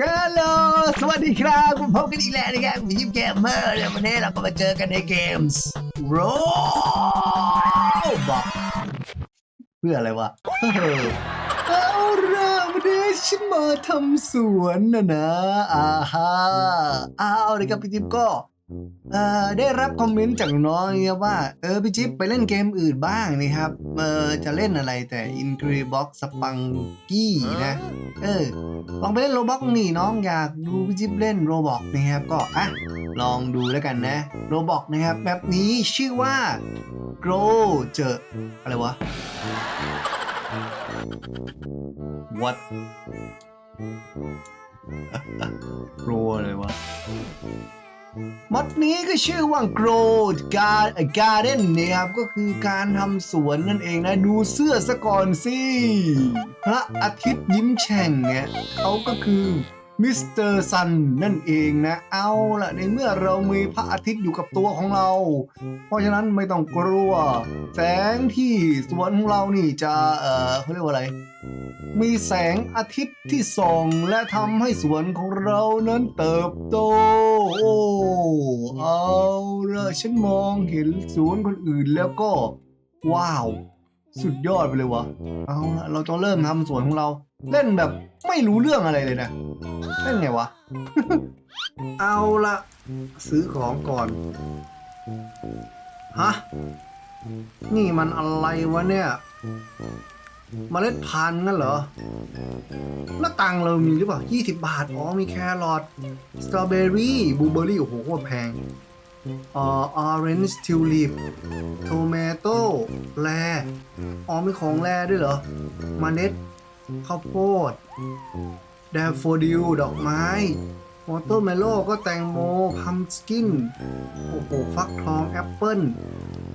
ฮัลโหล สวัสดีครับคุณพบกันอีกแล้วนะครับผมยิมเกมเมอร์เนี่ยวันนี้เราก็มาเจอกันในเกมส์โรบอกเพื่ออะไรวะ เอาละวันนี้ฉันมาทำสวนนะนะ อ่าฮะเอาเลยครับพี่จิ๊บก็ เอ่อได้รับคอมเมนต์จากน้องเนี่ยว่า เออพี่จิ๊บไปเล่นเกมอื่นบ้างนะครับเออจะเล่นอะไรแต่ i n c r e Box สปังกี้นะเออลองไปเล่นโรบอกนี่น้องอยากดูพี่จิ๊บเล่นโรบอกนะครับก็อะลองดูแล้วกันนะโรบอกนะครับแบบนี้ชื่อว่า Grow เจออะไรวะ What กลัวเลยวะ มอดนี้ก็ชื่อว่า Grow Gar- Garden นะครับก็คือการทำสวนนั่นเองนะ ดูเสื้อซะก่อนสิ พระอาทิตย์ยิ้มแฉ่งเนี่ยเขาก็คือมิสเตอร์ซันนั่นเองนะ เอาละในเมื่อเรามีพระอาทิตย์อยู่กับตัวของเรา เพราะฉะนั้นไม่ต้องกลัว แสงที่สวนของเรานี่จะ เอ่อเขาเรียกว่าอะไร มีแสงอาทิตย์ที่ส่องและทำให้สวนของเรานั้นเติบโต โอ้ เอาละฉันมองเห็นสวนคนอื่นแล้วก็ ว้าว สุดยอดไปเลยวะเอาละเราจะเริ่มทำสวนของเรา เล่นแบบไม่รู้เรื่องอะไรเลยนะเล่นไงวะ เอาละซื้อของก่อน ฮะ นี่มันอะไรวะเนี่ย เมล็ดพันธุ์นั่นเหรอแล้วตังเรามีหรือเปล่า 20 บาท อ๋อ มีแครอท สตรอเบอรี่บลูเบอรี่ โอ้โหโคตรแพงอ่าออเรนจ์ทิวลิปโทเมโต้แลอ๋อมีของแลด้วยเหรอมเมล็ดข้าวโพดแดฟโฟดิลดอกไม้วอเตอร์เมโลก็แตงโม พัมสกิน โอ้โห ฟักทอง แอปเปิ้ล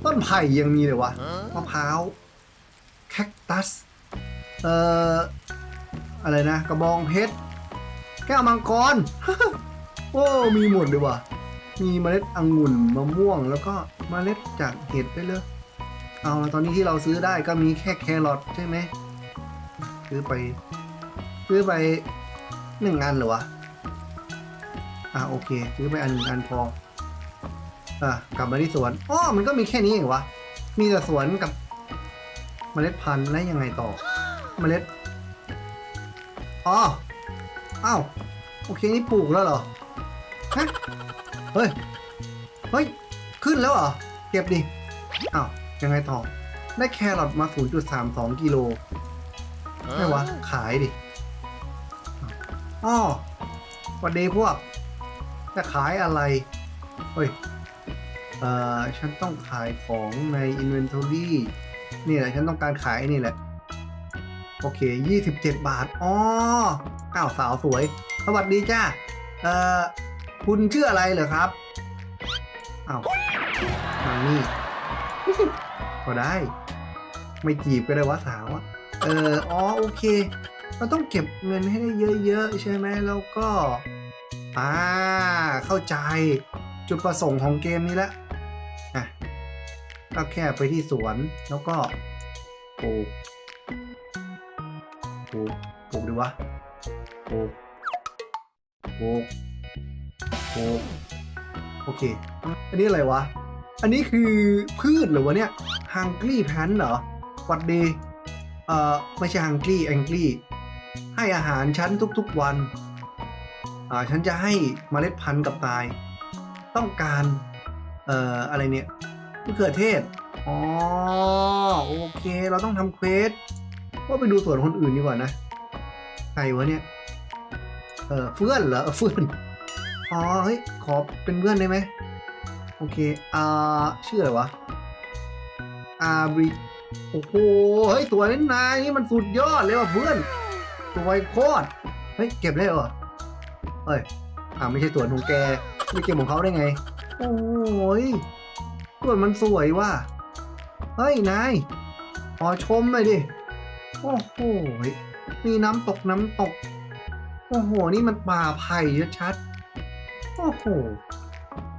ต้นไผ่ยังมีเลยวะ มะพร้าว แคคตัส เอ่อ อะไรนะ กระบองเพชร แก้วมังกร โอ้ มีหมดเลยว่ะ มีเมล็ดองุ่นมะม่วง แล้วก็เมล็ดจากเห็ดด้เลย เอาละตอนนี้ที่เราซื้อได้ก็มีแค่แครอทใช่ไหม ซื้อไป ซื้อไปหนึ่งอันเหรอวะ อะโอเค ซื้อไปอันหนึ่งอันพอ อะกลับมาที่สวน อ๋อ มันก็มีแค่นี้เองวะ มีแต่สวนกับ เมล็ดพันธุ์แล้ยังไงต่อ เมล็ดอ๋ออ้าวโอเคนี่ปลูกแล้วเหรอฮะเฮ้ยเฮ้ยขึ้นแล้วเหรอเก็บดิอ้าวยังไงต่อ ได้แครอทมา 0.32กิโลไม่วะขายดิอ๋อวัสดีพวก จะขายอะไร เฮ้ย เอ่อ ฉันต้องขายของใน Inventory นี่แหละฉันต้องการขายนี่แหละ โอเค 27 บาทอ๋ออ้าวสาวสวย สวัสดีจ้าเอ่อ คุณชื่ออะไรเหรอครับอ้าวมานี่ก็ได้ ไม่จีบก็ได้วะสาวอะเอออ๋อโอเค เราต้องเก็บเงินให้ได้เยอะๆ ใช่ไหมแล้วก็อ่าเข้าใจจุดประสงค์ของเกมนี้แล้วอะ ก็แค่ไปที่สวนแล้วก็ปลูกปลูกปลูกดีวะปลูกปลูกปลูกโอเค อันนี้อะไรวะ อันนี้คือพืชหรือวะเนี่ย hungry plant เหรอวัดดีเอ่อไม่ใช่ hungry angry ให้อาหารฉันทุกๆวัน อ่าฉันจะให้เมล็ดพันธุ์กับนาย ต้องการ เอ่ออะไรเนี่ย มะเขือเทศ อ๋อ โอเค เราต้องทำเควสว่าไปดูสวนคนอื่นดีกว่านะ ใครวะเนี่ย เออเฟื่อนเหรอเออเฟื่อน อ๋อ เฮ้ย ขอเป็นเพื่อนได้ไหม โอเค อ่า ชื่ออะไรวะ อาบริโอ้โห เฮ้ย ตัวนี้นายนี่มันสุดยอดเลยว่ะเพื่อนสวยโคตร เฮ้ย เก็บได้เหรอ เฮ้ย อ่าไม่ใช่สวนของแก ไม่เก็บของเขาได้ไง โอ้ย ส่วนมันสวยว่ะ เฮ้ย นาย ขอชมหน่อยดิ โอ้โห มีน้ำตกน้ำตก โอ้โห นี่มันป่าไผ่ชัด โอ้โห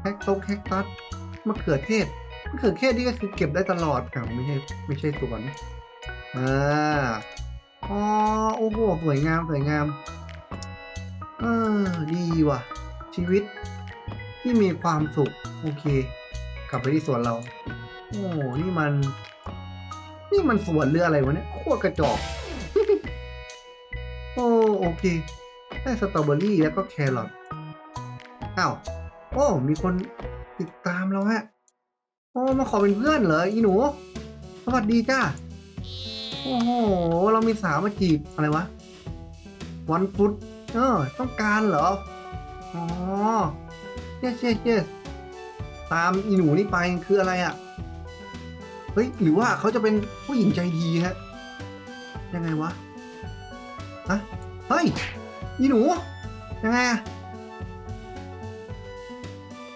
แฮกตกแฮกตัสมะเขือเทศมะเขือเทศนี่ก็คือเก็บได้ตลอดอ่ไม่ใช่ไม่ใช่สวนอ่าอ๋อโอ้โห สวยงามสวยงาม เอออดีว่ะ ชีวิตที่มีความสุข โอเค กลับไปที่สวนเรา โอ้นี่มัน นี่มันสวนเรืออะไรวะเนี่ยโคตรกระจอก โอ้โอเค ได้สตรอเบอรี่แล้วก็แครอทอ้าว โอ้ มีคนติดตามเราฮะ โอ้ มาขอเป็นเพื่อนเหรออีหนู สวัสดีจ้าโอ้โห เรามีสาวมาจีบอะไรวะ วันฟุต เออ ต้องการเหรอ อ๋อ yes yes yes ตามอีหนูนี่ไปคืออะไรอะ่ะ เฮ้ย หรือว่าเขาจะเป็นผู้หญิงใจดีฮะ ยังไงวะ ฮะ เฮ้ย อีหนู ยังไงอะ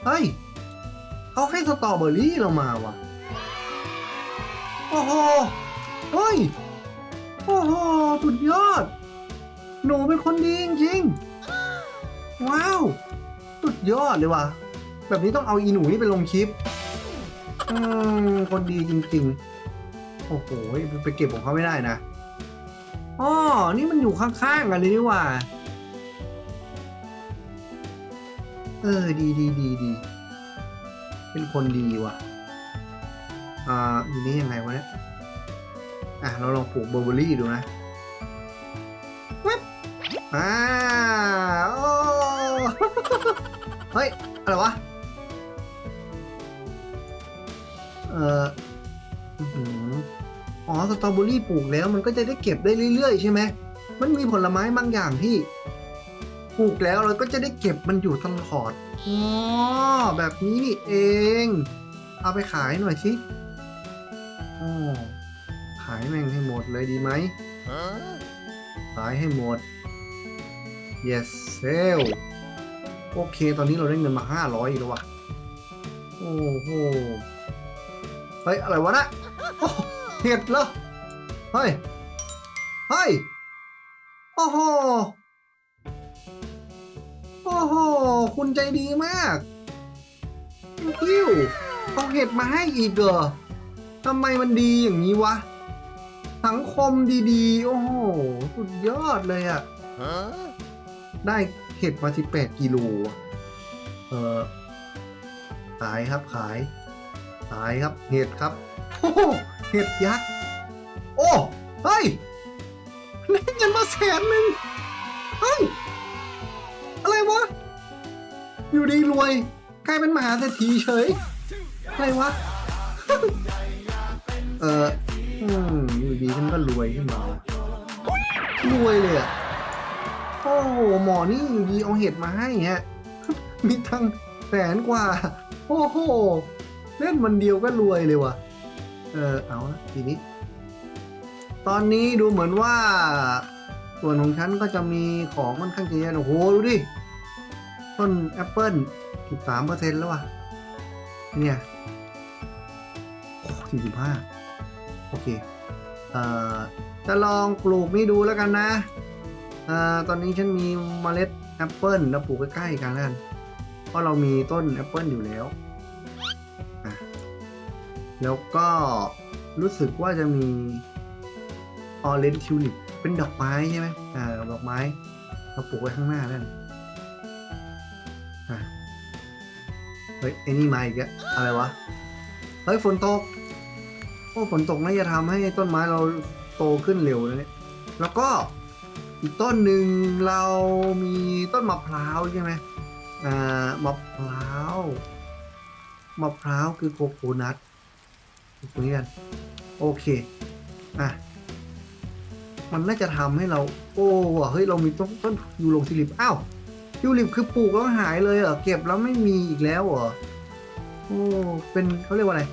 เฮ้ย เขาให้สตรอเบอรี่เรามาว่ะโอ้โห เฮ้ย โอ้โห สุดยอด หนูเป็นคนดีจริงๆ ว้าว สุดยอดเลยว่ะ แบบนี้ต้องเอาอีหนูนี่ไปลงคลิปอืมคนดีจริง ๆ โอ้โหไปเก็บของเขาไม่ได้นะอ๋อนี่มันอยู่ข้างๆกันเลยนี่ว่า เออ ดีดีดีดีเป็นคนดีว่ะ อ่าอีนี้ยังไงวะเนี่ย อะ เราลองปลูกเบอร์เบอรี่ดูนะว็บอ่าโอ้ เฮ้ย อะไรวะ อ่ออื้อหืออ๋อสตรอเบอรี่ปลูกแล้ว มันก็จะได้เก็บได้เรื่อยๆใช่ไหมมันมีผลไม้บางอย่างที่ปลูกแล้วเราก็จะได้เก็บมันอยู่ตลอดอ๋อแบบนี้นี่เอง เอาไปขายหน่อยสิอ๋อขายแม่งให้หมดเลยดีไหมขายให้หมด yes sell โอเค ตอนนี้เราได้เงินมาห้าร้อยอีกแล้วว่ะโอ้โห ฮ้ยอะไรวะนะโอ้เห็ดเหรอเฮ้ยเฮ้ยโอ้โหโอ้โหคุณใจดีมากคิวเอาเห็ดมาให้อีกเหรอทำไมมันดีอย่างนี้วะ สังคมดีๆ โอ้โห สุดยอดเลยอะได้เห็ดมาสิบแปดกิโล เออขายครับขาย ขายครับ เห็ดครับ โอ้โหเห็ดยักษ์ โอ้ เฮ้ยได้เงินมาแสนหนึ่งเฮ้ย อะไรวะ อยู่ดีรวย กลายเป็นมหาเศรษฐีเฉย อะไรวะ เอออืมอยู่ดีฉันก็รวยขึ้นมา รวยเลยอะโอ้โห หมอนี่อยู่ดีเอาเห็ดมาให้ฮะ มีทั้งแสนกว่า โอ้โห เล่นวันเดียวก็รวยเลยว่ะ เออเอาละทีนี้ ตอนนี้ดูเหมือนว่า ส่วนของฉันก็จะมีของค่อนข้างจะเยอะโอ้โห ดูดิ ต้นแอปเปิล13เปอร์เซ็นต์แล้วว่ะ เนี่ยสี่สิบห้าโอเค เอ่อ จะลองปลูกนี่ดูแล้วกันนะ เอ่อ ตอนนี้ฉันมีเมล็ดแอปเปิลแล้วปลูกใกล้ๆกันแล้วกัน เพราะเรามีต้นแอปเปิลอยู่แล้ว แล้วก็รู้สึกว่าจะมีออเรนทิวลิปเป็นดอกไม้ใช่ไหมอ่าดอกไม้เราปลูกไว้ข้างหน้าแล้วกันอะเฮ้ยไอ้นี่มาอีกแล้วอะไรวะ เฮ้ยฝนตก โอ้ฝนตกน่าจะทำให้ต้นไม้เราโตขึ้นเร็วนะเนี่ย แล้วก็อีกต้นหนึ่งเรามีต้นมะพร้าวใช่ไหมอ่ามะพร้าว มะพร้าวคือโคโคนัท ตรงนี้กัน โอเค อะ มันน่าจะทำให้เรา โอ้เฮ้ย เรามีต้นต้นยูโรทิลิปอ้าวยูริปคือปลูกแล้วหายเลยเหรอ เก็บแล้วไม่มีอีกแล้วเหรอ โอ้ เป็นเขาเรียกว่าอะไร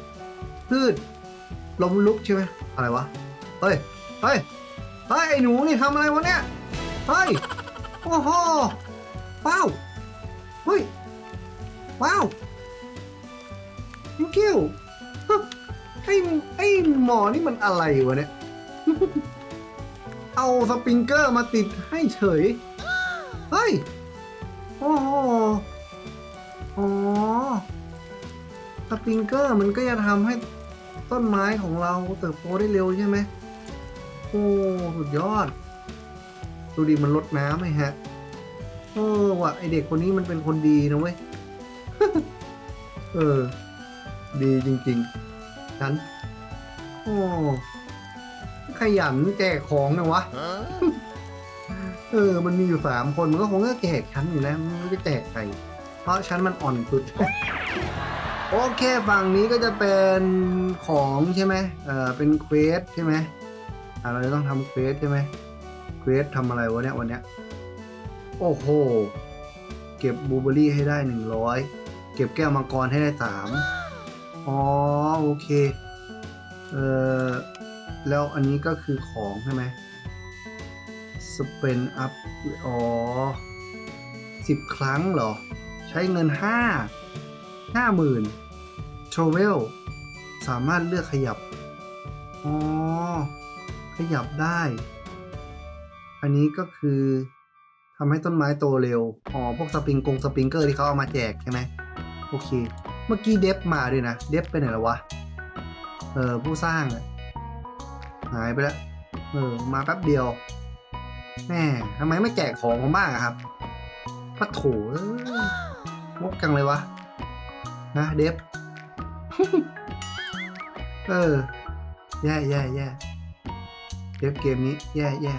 พืชลมลุกใช่ไหมอะไรวะ เฮ้ย เฮ้ย เฮ้ย ไอ้หนูนี่ทำอะไรวะเนี่ย เฮ้ย โอ้โหว้าว เฮ้ย ว้าวยูคิวฮะ ไอ้ไอ้หมอนี่มันอะไรวะเนี่ย เอาสปริงเกอร์มาติดให้เฉย เฮ้ย โอ้โหอ๋อ สปริงเกอร์มันก็จะทำให้ต้นไม้ของเราเติบโตได้เร็วใช่ไหม โอ้ สุดยอด ดูดิมันลดน้ำไหมฮะโอ้เออว่ะไอเด็กคนนี้มันเป็นคนดีนะเว้ย เออ ดีจริง ๆ ฉัน โอ้ ขยันแจกของนะวะ เออ มันมีอยู่สามคน มันก็คงจะแจกฉันอยู่แล้วมันจะแจกใคร เพราะฉันมันอ่อนสุด โอเค ฝั่งนี้ก็จะเป็นของใช่ไหมเออเป็นเควสใช่ไหมเราจะต้องทำเควสใช่ไหมเควสทำอะไรวะเนี่ยวันเนี้ย โอ้โห เก็บบลูเบอรี่ให้ได้หนึ่งร้อย เก็บแก้วมังกรให้ได้สาม อ๋อโอเค เอ่อ แล้วอันนี้ก็คือของใช่ไหม spend up อ๋อสิบครั้งเหรอ ใช้เงินห้าห้าหมื่น travel สามารถเลือกขยับ อ๋อ ขยับได้ อันนี้ก็คือทำให้ต้นไม้โตเร็ว อ๋อ พวกสปริงกงสปริงเกอร์ที่เขาเอามาแจกใช่ไหมโอเค เมื่อกี้เดฟมาด้วยนะ เดฟไปไหนแล้ววะ เออผู้สร้างหายไปแล้ว เออ มาแป๊บเดียว แม่ทำไมไม่แจกของผมบ้างครับพระโถเอ้ยงกจังเลยวะ นะเดฟ เออ แย่แย่แย่เดฟเกมนี้ แย่แย่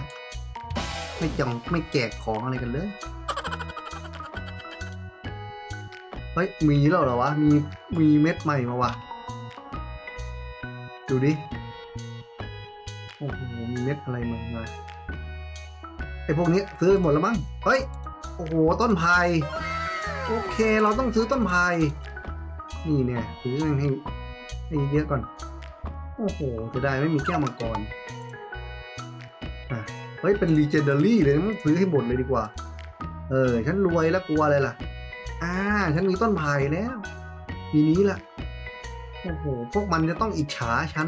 ไม่จังไม่แจกของอะไรกันเลย ฮ้ย มีแล้วเหรอวะ มี มีเม็ดใหม่มาวะดูดิ โอ้โห มีเม็ดอะไรมามาไอพวกนี้ซื้อหมดแล้วมั้ง เฮ้ย โอ้โห ต้นไผ่โอเค เราต้องซื้อต้นไผ่นี่เนี่ยซื้อให้ให้เยอะก่อน โอ้โหจะได้ไม่มีแก้วมังกรอะเฮ้ย เป็น legendary เลยนะซื้อให้หมดเลยดีกว่า เออ ฉันรวยแล้วกลัวอะไรล่ะ อ่า ฉันมีต้นไผ่แล้วทีนี้ล่ะ โอ้โห พวกมันจะต้องอิจฉาฉัน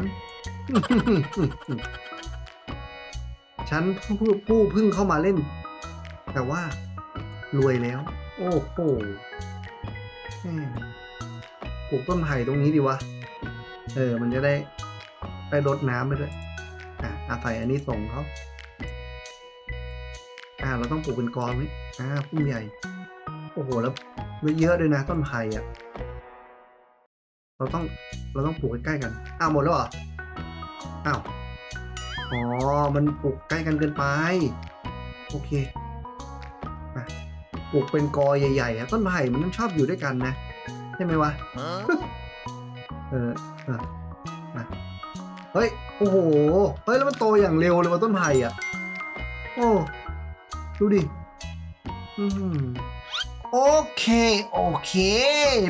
ฉันผู้ผู้พิ่งเข้ามาเล่น แต่ว่ารวยแล้ว โอ้โหปลูกต้นไผ่ตรงนี้ดีวะ เออ มันจะได้ไปรดน้ำไปด้วย อะอาศัยอันนี้ส่งเขาอ่า เราต้องปลูกเป็นกองนี่อ่าพุ่มใหญ่ โอ้โห แล้ว เยอะด้วยนะต้นไผ่อะเราต้องเราต้องปลูกใกล้ๆกัน อ้าวหมดแล้วเหรอ อ้าว อ๋อ มันปลูกใกล้กันเกินไป โอเคอะปลูกเป็นกอใหญ่ๆอะต้นไผ่มันต้องชอบอยู่ด้วยกันนะ ใช่ไหมวะ เออเออเฮ้ย โอ้โห เฮ้ย แล้วมันโตอย่างเร็วเลยว่าต้นไผ่อะโอ้ ดูดิ อืม โอเค โอเค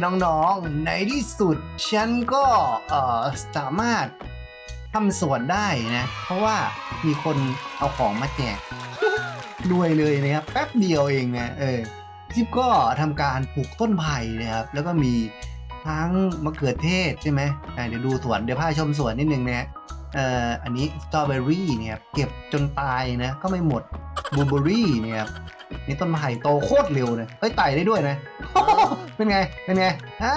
น้องๆ ในที่สุด ฉันก็เออสามารถทำสวนได้นะ เพราะว่ามีคนเอาของมาแจกรวยเลยนะครับ แป๊บเดียวเองนะ เออจิ๊บก็ทำการปลูกต้นไผ่นะครับ แล้วก็มีทั้งมะเขือเทศใช่ไหมเดี๋ยวดูสวน เดี๋ยวพาชมสวนนิดนึงนะฮะ เอ่ออันนี้สตรอเบอรี่เนี่ยเก็บจนตายนะ ก็ไม่หมดบลูเบอรี่เนี่ยนี่ต้นไผ่โตโคตรเร็วเลยเฮ้ยไต่ได้ด้วยนะเป็นไงเป็นไงอ่า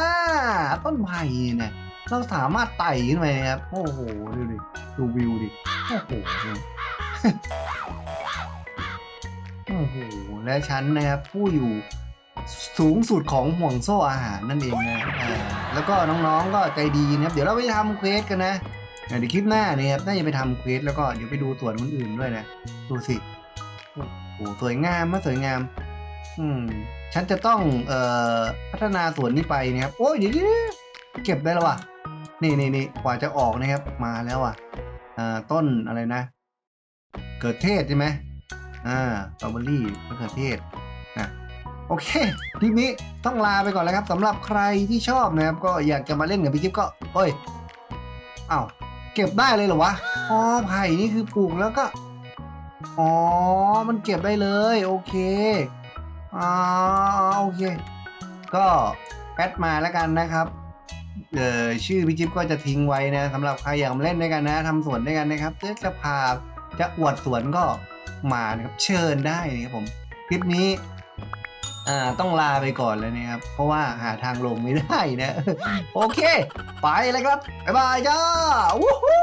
ต้นไผ่เนี่ยเราสามารถไต่ขึ้นไปนะครับโอ้โหดูดิดูวิวดิโอ้โหโอ้โหและฉันนะครับผู้อยู่สูงสุดของห่วงโซ่อาหารนั่นเองนะแล้วก็น้องๆก็ใจดีนะครับเดี๋ยวเราไปทำเควสกันนะ เดี๋ยวคลิปหน้าเนี่ยครับน่าจะไปทำเควสแล้วก็เดี๋ยวไปดูสวนคนอื่นด้วยนะ ดูสิโอ้โหสวยงามมากสวยงาม อืม ฉันจะต้องเอ่อพัฒนาสวนนี้ไปนะครับ โอ้ยเดี๋ยวเก็บได้แล้วว่ะ นี่นี่นี่กว่าจะออกนะครับ มาแล้วอะอ่าต้นอะไรนะ เกิดเทศใช่ไหมอ่าสตรอเบอรี่มะเขือเทศนะโอเคคลิปนี้ต้องลาไปก่อนแล้วครับสำหรับใครที่ชอบนะครับ ก็อยากจะมาเล่นกับพี่จิ๊บก็เอ้ยอ้าว เก็บได้เลยเหรอวะ อ๋อ ไผ่นี่คือปลูกแล้วก็ อ๋อ มันเก็บได้เลย โอเคอ่าโอเค ก็แอดมาแล้วกันนะครับเอ่อชื่อพี่จิ๊บก็จะทิ้งไว้นะสำหรับใครอยากมาเล่นด้วยกันนะทำสวนด้วยกันนะครับจะพาจะอวดสวนก็มานะครับ เชิญได้นะครับผม คลิปนี้ อ่าต้องลาไปก่อนเลยนะครับ เพราะว่าหาทางลงไม่ได้นะ โอเค ไปเลยครับ บ๊ายบายจ้าวู้ฮู้